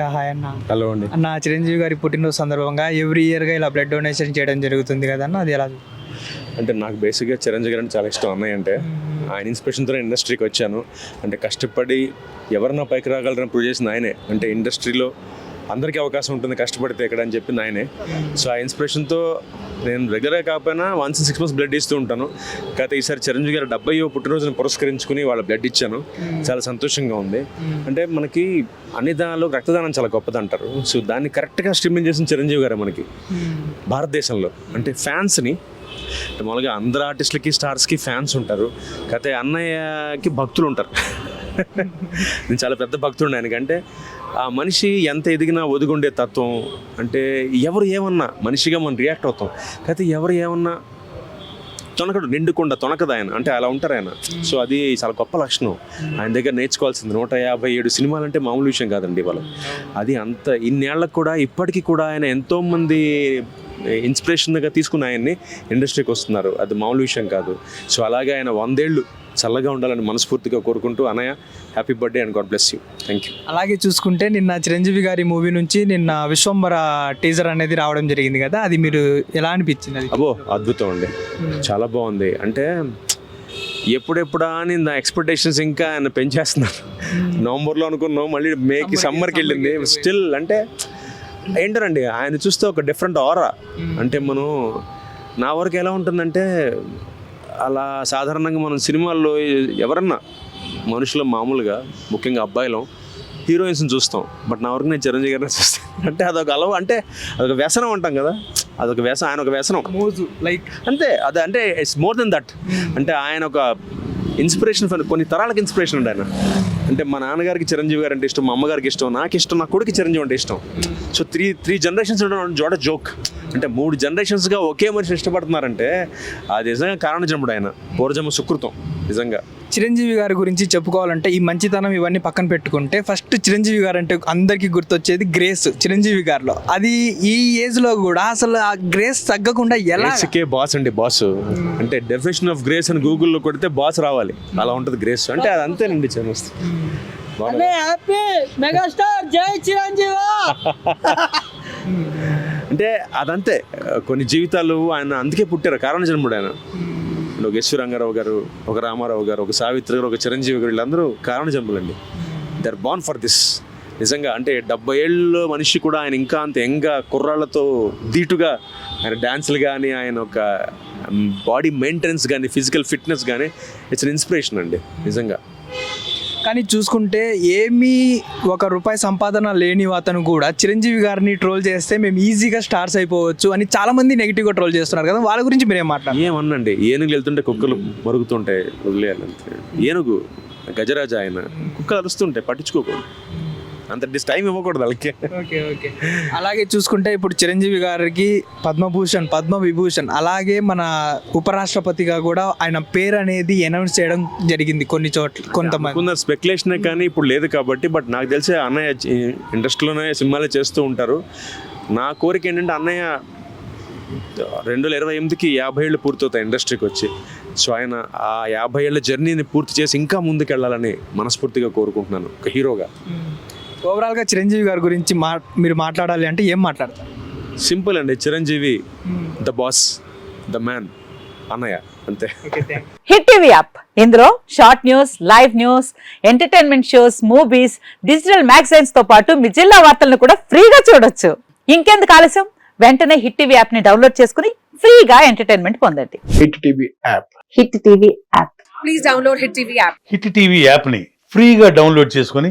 Hi అన్న. Hello అండి. అన్న చిరంజీవి గారి పుట్టినరోజు సందర్భంగా ఎవ్రీ ఇయర్గా ఇలా బ్లడ్ డొనేషన్ చేయడం జరుగుతుంది కదన్న అది ఎలా అంటే నాకు బేసిక్గా చిరంజీవి గారు అంటే చాలా ఇష్టం అన్నయ్య అంటే. ఆయన ఇన్స్పిరేషన్తో ఇండస్ట్రీకి వచ్చాను. అంటే కష్టపడి ఎవరన్నా పైకి రాగలరని ప్రూవ్ చేసింది ఆయనే. అంటే ఇండస్ట్రీలో అందరికీ అవకాశం ఉంటుంది కష్టపడితే ఇక్కడ అని చెప్పింది ఆయనే సో ఆ ఇన్స్పిరేషన్తో నేను రెగ్యులర్గా కాకపోయినా వన్స్ సిక్స్ మంత్స్ బ్లడ్ ఇస్తూ ఉంటాను. కాకపోతే ఈసారి చిరంజీవి గారు డెబ్బై పుట్టినరోజును పురస్కరించుకుని వాళ్ళ బ్లడ్ ఇచ్చాను. చాలా సంతోషంగా ఉంది. అంటే మనకి అన్ని దానిలో రక్తదానం చాలా గొప్పది అంటారు సో దాన్ని కరెక్ట్గా స్ట్రీమింగ్ చేసిన చిరంజీవి గారు మనకి. భారతదేశంలో అంటే ఫ్యాన్స్ని మామూలుగా అందరు ఆర్టిస్టులకి స్టార్స్కి ఫ్యాన్స్ ఉంటారు. కాకపోతే అన్నయ్యకి భక్తులు ఉంటారు. నేను చాలా పెద్ద భక్తుడు ఆయనకంటే ఆ మనిషి ఎంత ఎదిగినా ఒదిగుండే తత్వం అంటే ఎవరు ఏమన్నా మనిషిగా మనం రియాక్ట్ అవుతాం. కాకపోతే ఎవరు ఏమన్నా తొనకడు నిండుకుండా తొనకదు ఆయన. అంటే అలా ఉంటారు ఆయన. సో అది చాలా గొప్ప లక్షణం. ఆయన దగ్గర నేర్చుకోవాల్సింది నూట యాభై ఏడు సినిమాలు అంటే మామూలు విషయం కాదండి ఇవాళ. అది అంత ఇన్నేళ్ళకు కూడా ఇప్పటికీ కూడా ఆయన ఎంతోమంది ఇన్స్పిరేషన్గా తీసుకున్న ఆయన్ని ఇండస్ట్రీకి వస్తున్నారు. అది మామూలు విషయం కాదు. సో అలాగే ఆయన వందేళ్ళు చల్లగా ఉండాలని మనస్ఫూర్తిగా కోరుకుంటూ అనయ్య happy birthday and God bless you thank you అలాగే చూసుకుంటే నిన్న చిరంజీవి గారి మూవీ నుంచి నిన్న విశ్వంబర టీజర్ అనేది రావడం జరిగింది కదా అది మీరు ఎలా అనిపించింది అబ్బో అద్భుతం అండి. చాలా బాగుంది. అంటే ఎప్పుడెప్పుడా అని నా ఎక్స్పెక్టేషన్స్ ఇంకా ఆయన పెంచేస్తున్నారు. నవంబర్లో అనుకున్నాం మళ్ళీ మేకి సమ్మర్కి వెళ్ళింది. స్టిల్ అంటే ఏంటోనండి ఆయన చూస్తే ఒక డిఫరెంట్ ఆరా అంటే మనం నా వరకు ఎలా ఉంటుందంటే అలా సాధారణంగా మనం సినిమాల్లో ఎవరన్నా మనుషులు మామూలుగా ముఖ్యంగా అబ్బాయిలం హీరోయిన్స్ని చూస్తాం. బట్ నా వరకు నేను చిరంజీవి గారిని చూస్తాను. అంటే అదొక అలవ అంటే అదొక వ్యసనం అంటాం కదా. అదొక వ్యసనం ఆయన ఒక వ్యసనం. మోజు లైక్ అంతే అది అంటే ఇట్స్ మోర్ దెన్ దట్ అంటే ఆయన ఒక ఇన్స్పిరేషన్ కొన్ని తరాలకు ఇన్స్పిరేషన్ ఉండే ఆయన. అంటే మా నాన్నగారికి చిరంజీవి గారు అంటే ఇష్టం మా అమ్మగారికి ఇష్టం నాకు ఇష్టం నా కొడుకు చిరంజీవి అంటే ఇష్టం. సో త్రీ త్రీ జనరేషన్స్ ఉండడం జోడ జోక్. అంటే మూడు జనరేషన్స్గా ఒకే మనిషిని ఇష్టపడుతున్నారంటే అది నిజంగా కారణజన్ముడు ఆయన పూర్వజన్మ సుకృతం నిజంగా. చిరంజీవి గారి గురించి చెప్పుకోవాలంటే ఈ మంచితనం ఇవన్నీ పక్కన పెట్టుకుంటే ఫస్ట్ చిరంజీవి గారు అంటే అందరికీ గుర్తొచ్చేది గ్రేస్ చిరంజీవి గారిలో. అది ఈ ఏజ్లో కూడా అసలు ఆ గ్రేస్ తగ్గకుండా ఎలా బాస్ అండి బాస్. అంటే డెఫినేషన్ ఆఫ్ గ్రేస్ అని గూగుల్లో కొడితే బాస్ రావాలి. అలా ఉంటుంది గ్రేస్. అంటే అది అంతేనండి హ్యాపీ మెగాస్టార్ జై చిరంజీవి. అంటే అదంతే. కొన్ని జీవితాలు ఆయన అందుకే పుట్టారు. కారణ జన్ముడు ఆయన. ఒక యశ్వ రంగారావు గారు ఒక రామారావు గారు ఒక సావిత్రి గారు ఒక చిరంజీవి గారు వీళ్ళందరూ కారణ జన్ములండి. They are born for this నిజంగా అంటే డెబ్బై ఏళ్ళు మనిషి కూడా ఆయన ఇంకా అంత ఎంగా కుర్రాళ్ళతో ధీటుగా ఆయన డ్యాన్సులు కానీ ఆయన ఒక బాడీ మెయింటెనెన్స్ కానీ ఫిజికల్ ఫిట్నెస్ కానీ ఇట్స్ ఇన్స్పిరేషన్ అండి. నిజంగా. కానీ చూసుకుంటే ఏమీ ఒక రూపాయి సంపాదన లేని అతను కూడా చిరంజీవి గారిని ట్రోల్ చేస్తే మేము ఈజీగా స్టార్స్ అయిపోవచ్చు అని చాలా మంది నెగిటివ్గా ట్రోల్ చేస్తున్నారు కదా వాళ్ళ గురించి మీరేం మాట్లాడారు ఏమన్నండి ఏనుగులు వెళ్తుంటే కుక్కలు మరుగుతుంటాయి వదిలేయాలి ఏనుగు గజరాజ ఆయన కుక్కలు అరుస్తుంటాయి పట్టించుకోకూడదు. అంత డిస్ టైం ఇవ్వకూడదు వాళ్ళకి. Okay okay. అలాగే చూసుకుంటే ఇప్పుడు చిరంజీవి గారికి పద్మభూషణ్ పద్మ విభూషణ్ అలాగే మన ఉపరాష్ట్రపతిగా కూడా ఆయన పేరు అనేది అనౌన్స్ చేయడం జరిగింది కొన్ని చోట్ల కొంతమంది. స్పెక్యులేషనే కానీ ఇప్పుడు లేదు కాబట్టి బట్ నాకు తెలిసే అన్నయ్య ఇండస్ట్రీలోనే సినిమాలే చేస్తూ ఉంటారు. నా కోరిక ఏంటంటే అన్నయ్య రెండు వేల ఇరవై ఎనిమిదికి యాభై ఏళ్ళు పూర్తవుతాయి ఇండస్ట్రీకి వచ్చి. సో ఆయన ఆ యాభై ఏళ్ళ జర్నీని పూర్తి చేసి ఇంకా ముందుకెళ్ళాలని మనస్ఫూర్తిగా కోరుకుంటున్నాను. ఒక హీరోగా. ఓవరాల్గా చిరంజీవి గారి గురించి మా మీరు మాట్లాడాలి అంటే ఏం మాట్లాడతారు? సింపుల్ అండి. Chiranjeevi the boss the man అన్నయ్య అంతే. హిట్ టీవీ యాప్ ఇందులో short news live news entertainment shows movies digital మ్యాగజైన్స్తో పాటు మీ జిల్లా వార్తలను కూడా ఫ్రీగా చూడొచ్చు. ఇంకెందుకు ఆలస్యం? వెంటనే హిట్ టీవీ యాప్ని డౌన్లోడ్ చేసుకుని ఫ్రీగా ఎంటర్టైన్మెంట్ పొందండి. Hit TV app Hit TV app Hit TV యాప్ని ఫ్రీగా డౌన్లోడ్ చేసుకొని